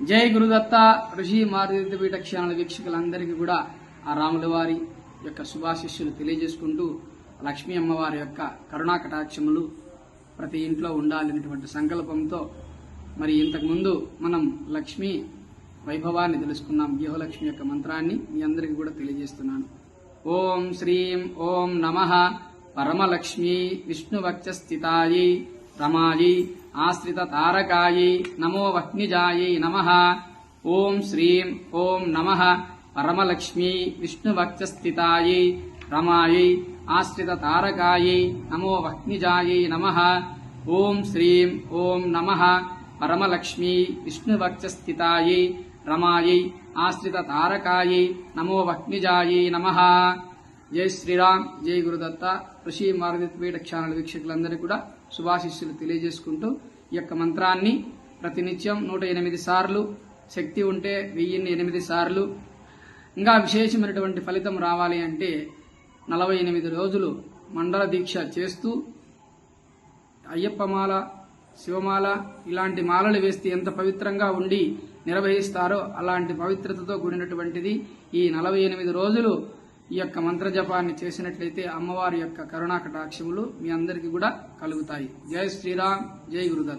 జై గురుదత్త ఋషి మారుదీపీఠ క్షాణాల వీక్షకులందరికీ కూడా ఆ రాముల వారి యొక్క శుభాశిష్యులు తెలియజేసుకుంటూ లక్ష్మీ అమ్మవారి యొక్క కరుణా కటాక్షములు ప్రతి ఇంట్లో ఉండాలనేటువంటి సంకల్పంతో మరి ఇంతకుముందు మనం లక్ష్మీ వైభవాన్ని తెలుసుకున్నాం వ్యూహలక్ష్మి యొక్క మంత్రాన్ని మీ అందరికీ కూడా తెలియజేస్తున్నాను. ఓం శ్రీం ఓం నమ పరమలక్ష్మీ విష్ణువక్షస్థితాయి రమాయి ఆశ్రిత తారకాయి నమో వహ్నిజాయి నమ. ఓం శ్రీం ఓం నమ. పరమలక్ష్మీ విష్ణువక్షస్థితాయి రమాయి ఆశ్రిత తారకాయి నమో వహ్నిజాయి నమ. ఓం శ్రీం ఓం నమ. పరమలక్ష్మీ విష్ణువక్షస్థితాయి రమాయి ఆశ్రిత తారకాయి నమో వహ్నిజాయి నమ. జై శ్రీరామ్ జై గురుదత్త. ఋషి మారుదీపీఠ ఛానల్ వీక్షకులందరికీ కూడా శుభాశిస్సులు తెలియజేసుకుంటూ ఈ యొక్క మంత్రాన్ని ప్రతినిత్యం నూట ఎనిమిది సార్లు శక్తి ఉంటే వెయ్యిన్ని ఎనిమిది సార్లు. ఇంకా విశేషమైనటువంటి ఫలితం రావాలి అంటే నలభై ఎనిమిది రోజులు మండల దీక్ష చేస్తూ అయ్యప్ప మాల శివమాల ఇలాంటి మాలలు వేస్తే ఎంత పవిత్రంగా ఉండి నిర్వహిస్తారో అలాంటి పవిత్రతతో కూడినటువంటిది ఈ నలభై ఎనిమిది రోజులు ఈ యొక్క మంత్ర జపాన్ని చేసినట్లయితే అమ్మవారి యొక్క కరుణాకటాక్షములు మీ అందరికీ కూడా కలుగుతాయి. జై శ్రీరామ్ జై గురుదత్